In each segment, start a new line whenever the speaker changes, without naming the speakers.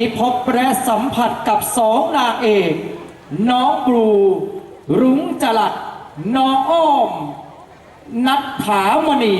ได้พบและสัมผัสกับสองนางเอก น้องบลู รุ้งจรั
ด
น้องอ้อ
ม นัทถามณี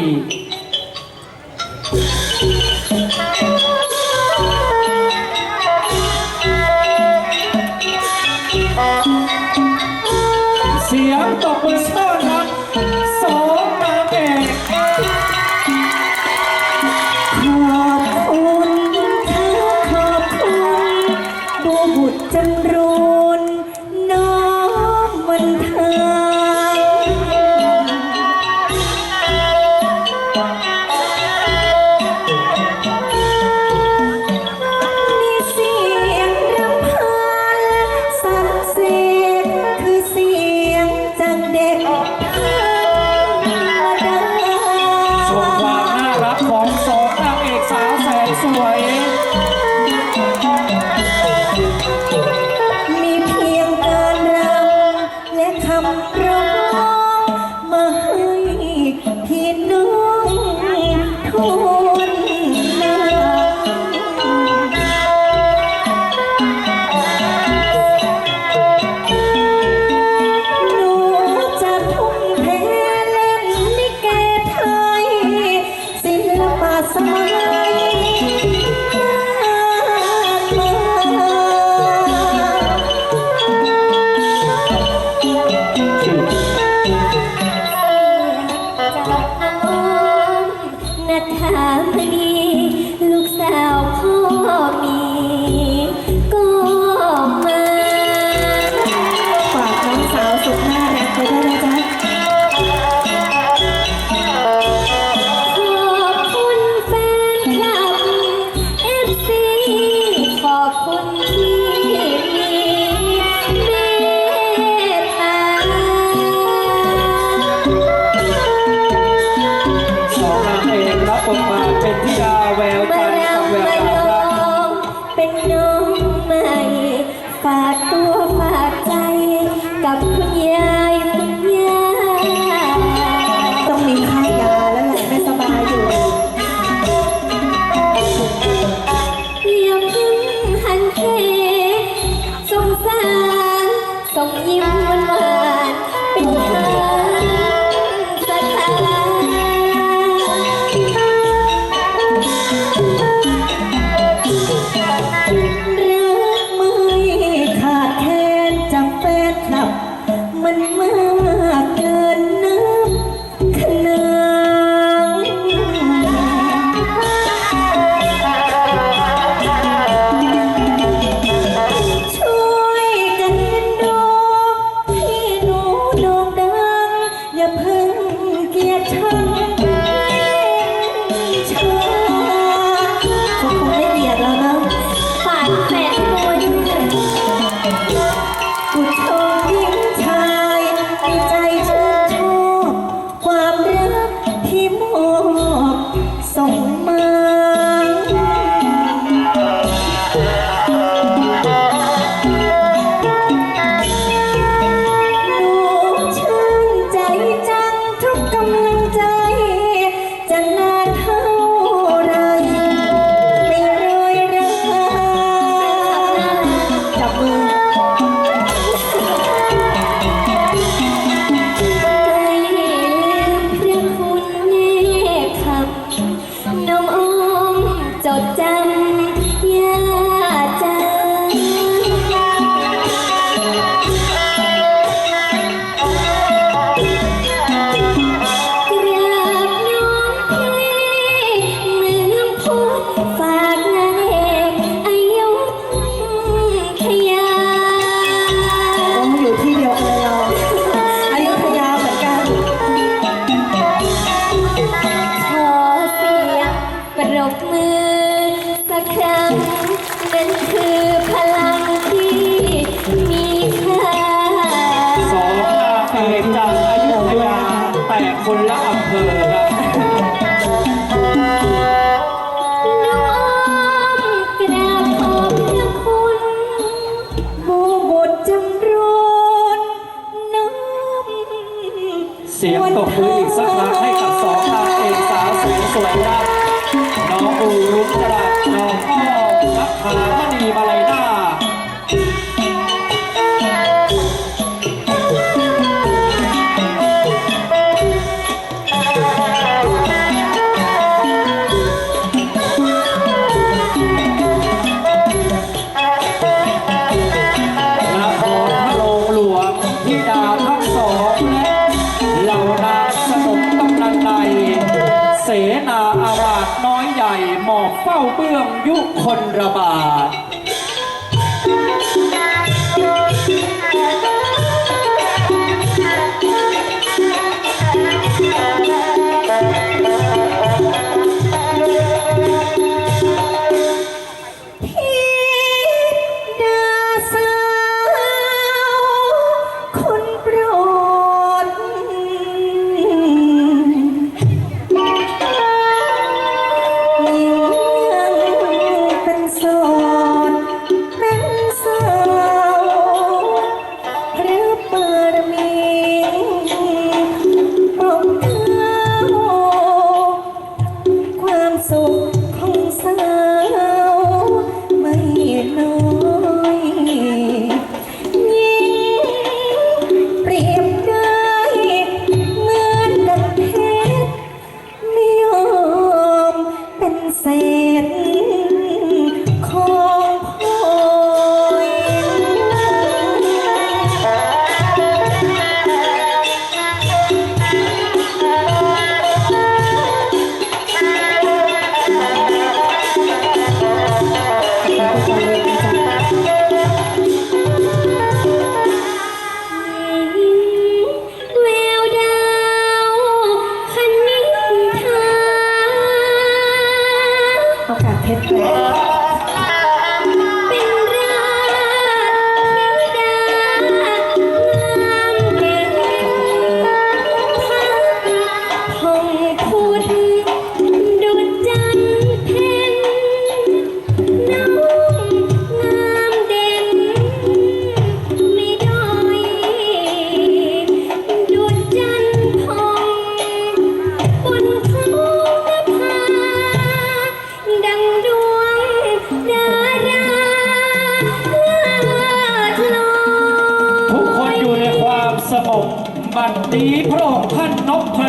ยุคน
ระ
บา
ด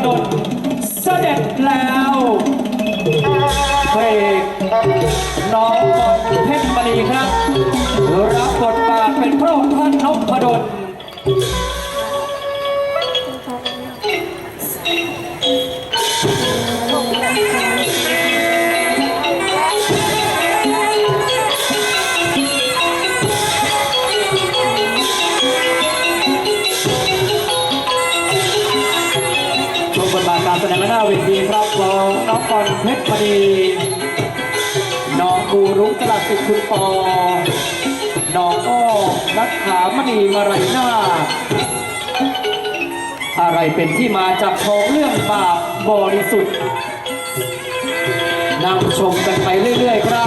ด
ลเสด็จ
แล้วเพลงน้องบเพชรมณีครับ รับบทบาทเป็นพระองค์ท่านนพดลูรุ้งจลัดสิทคุณปอดอกอ้อนักขามณีมารายนาอะไรเป็นที่มาจากของเรื่องบาปบริสุทธิ์นำชมกันไปเรื่อยๆครับ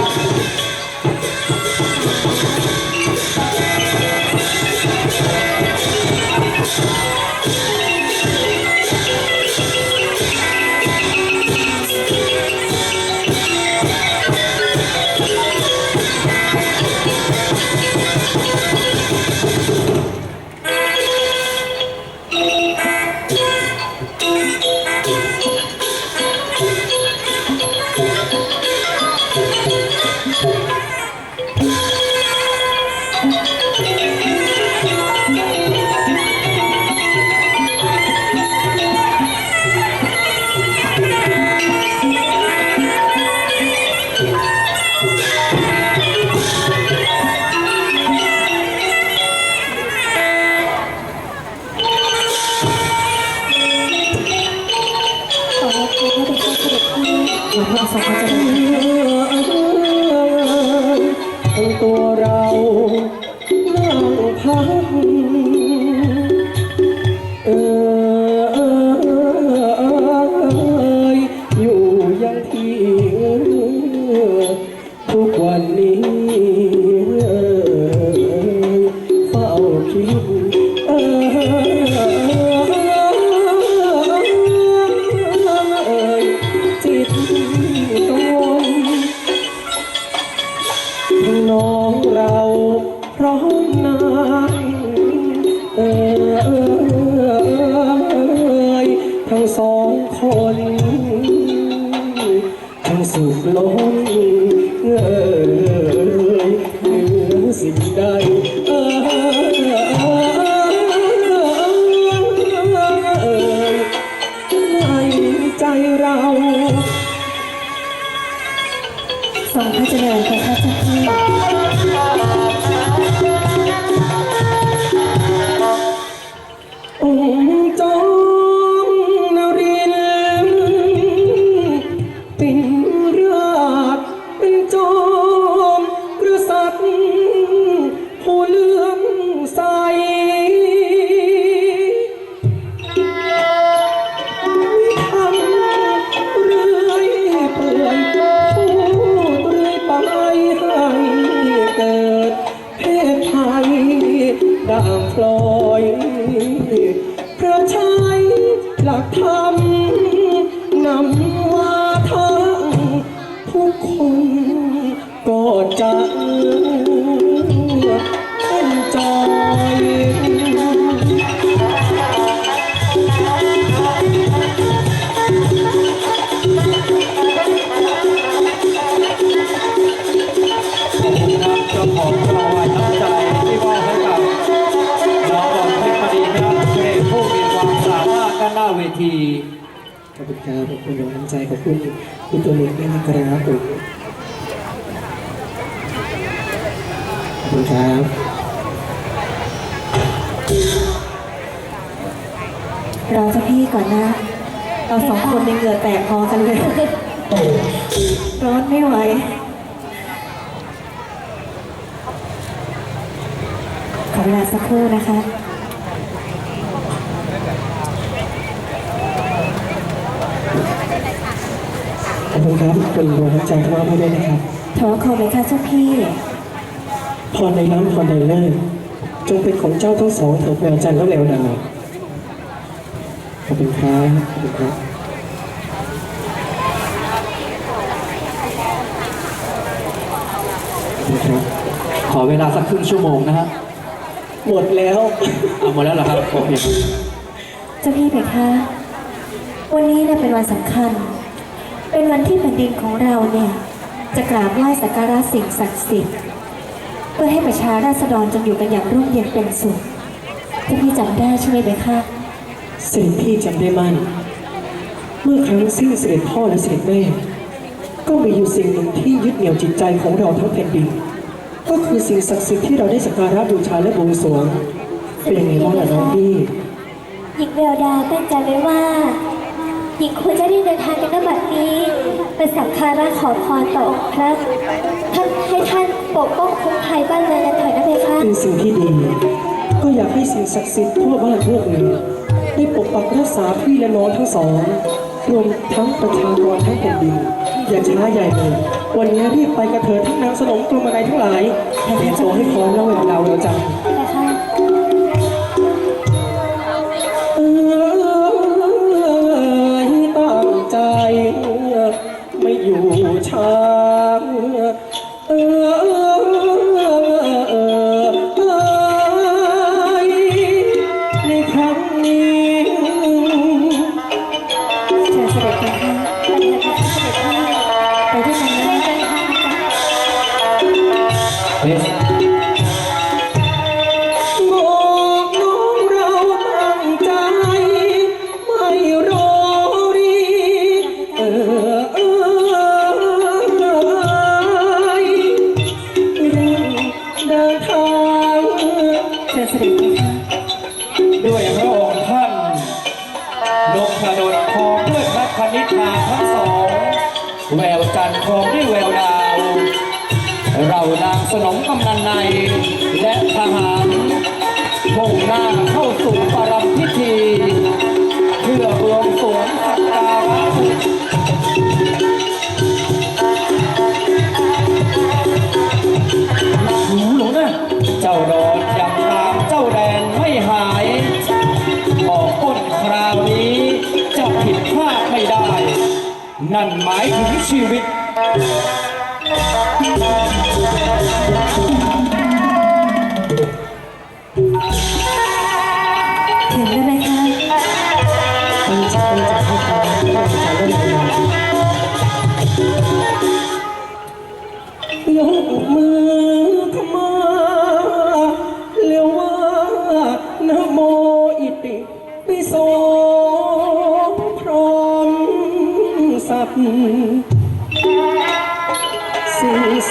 สองจะเป็
ตัวเรา น้องเราพร้อมนายเออำว่าทั้งทุกคนก็จะ
ครับขอบคุ
ณน้องใจขอบคุณคุณตัวเล็กด้วยนะครับผมขอบคุณครับ
รอเจ้าพี่ก่อนนะเราสองคนในเหงื่อแตกพอกันเลยร้อนไม่ไหวขอเวลาสักครู่นะคะ
ขอบคุณครับ คุณดวงน้ำใจมอบให้ด้วยนะครับ
ขอขอเลยค่ะเจ้าพี่
พรในน้ำพรในเลิศจงเป็นของเจ้าทั้งสองเถิดแววจันทร์และแววดาวขอบคุณครับขอบคุณครับขอบคุณครับ
ขอเวลาสักครึ่งชั่วโมงนะฮะ
หมดแล้ว
เอาหมดแล้วเหรอครับโอเคครับ
เจ้าพี่เพคะ วันนี้เนี่ยเป็นวันสำคัญ เป็นวันที่แผ่นดินของเราเนี่ยจะกราบไหว้สักการะสิ่งศักดิ์สิทธิ์เพื่อให้ประชาราษฎรจงอยู่กันอย่างร่มเย็นเป็นสุขเจ้าพี่จำได้ใช่ไหมเพคะ
เสด็จพี่จำได้มั่นเมื่อครั้งสิ้นเสด็จพ่อและเสด็จแม่ ก็มีอยู่สิ่งหนึ่งที่ยึดเหนี่ยวจิตใจของเราทั้งแผ่นดิน ก็คือสิ่งศักดิ์สิทธิ์ที่เราได้สักการะบูชาและบวงสรวงเป็นยังไงบ้างล่ะน้องพี่
หญิงเวลดาตั้งใจไว้ว่า หญิงควรจะได้เดินทางกันณบัดนี้เป็นสักการะขอพรต่อองค์พระท่านให้ท่านปกป้องคุ้มภัยบ้านเมืองกันเถิดนะเพคะ
เป็นสิ่งที่ดี ก็อยากให้สิ่งศักดิ์สิทธิ์ทั่วบ้านทั่วเมืองได้ปกปักรักษาพี่และน้องทั้งสองรวมทั้งประชากรทั้งแผ่นดินอย่าช้าใหญ่เลย วันนี้รีบไปกระเถิดทั้งนางสนมกรมอะไรทั้งหลายเตรียมตัวให้พร้อมแล้วเวลาเราเราจะ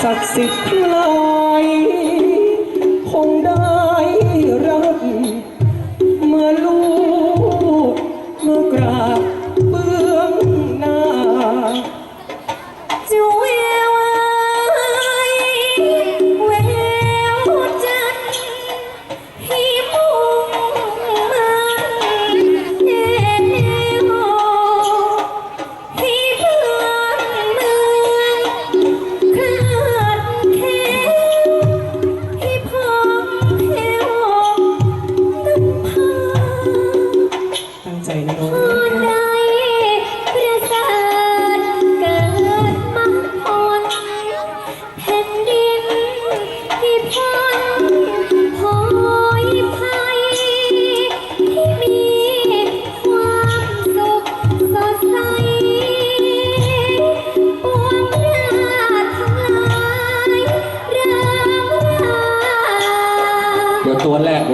ศักดิ์สิทธิ์ทั้งหลา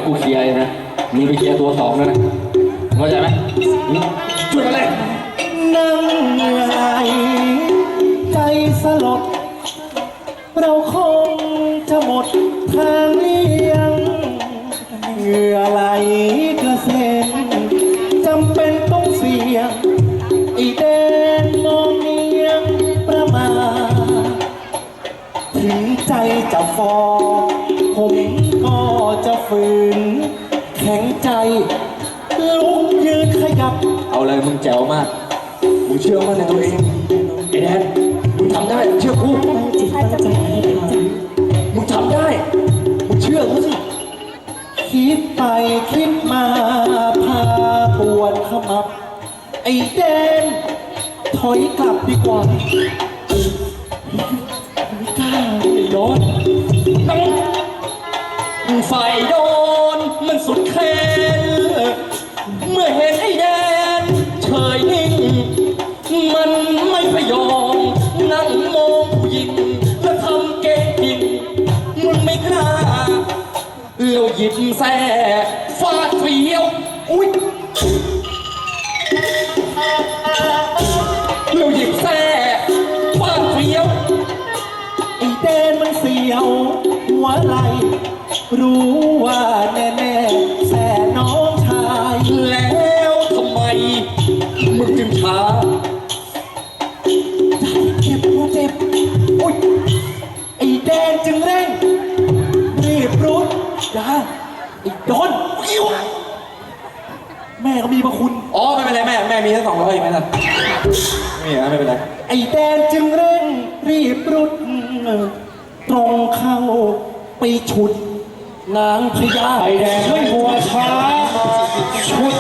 กูเค
ลียร์เองนะมึงไปเคลียร์ตัวสองด้วยนะเข้าใจไหมหึช่วยกันเลย
นั่งเหนื่อยใจสลด เราคงจะหมดทางเลี้ยงเหงื่อไหลกระเซ็นจำเป็นต้องเสี่ยงไอเดนมองเนียงประมา ถึงใจจะฟอ ผมก็จะฝืน แข็งใจ ลุกยืนขยับ
เอาเลยมึงแจ๋วมาก มึงเชื่อมั่นในตัวเองไอ้แดนมึงทำได้เชื่อกู
ถ้าจะไปจ้ะ
มึงทำได้ มึงเชื่อกูสิ
คิดไปคิดมาพาปวดขมับ ไอ้แดนถอยกลับดีกว่าไม่กล้าไอ้ย้อน
ฝ่ นมันสุดแค้นเมื่อเห็นไอ้แดนเฉยนิ่ง มันไม่พยอมนั่งมองผู้หญิงแล้วทำเก่งจริงมันไม่กล้าเราหยิบแส่
ไอ้ดอนอิ้วแม่ก็มีพระคุณ
อ๋อไม่เป็นไรแม่แม่มีแค่สองร้อยเองไหมท่านไม่มีนะไม่เป็นไร
ไอ้แดนจึงเร่งรีบรุด ตรงเข้าไปฉุด นางพญา
ไอแดงไม่มัวช้า ชุด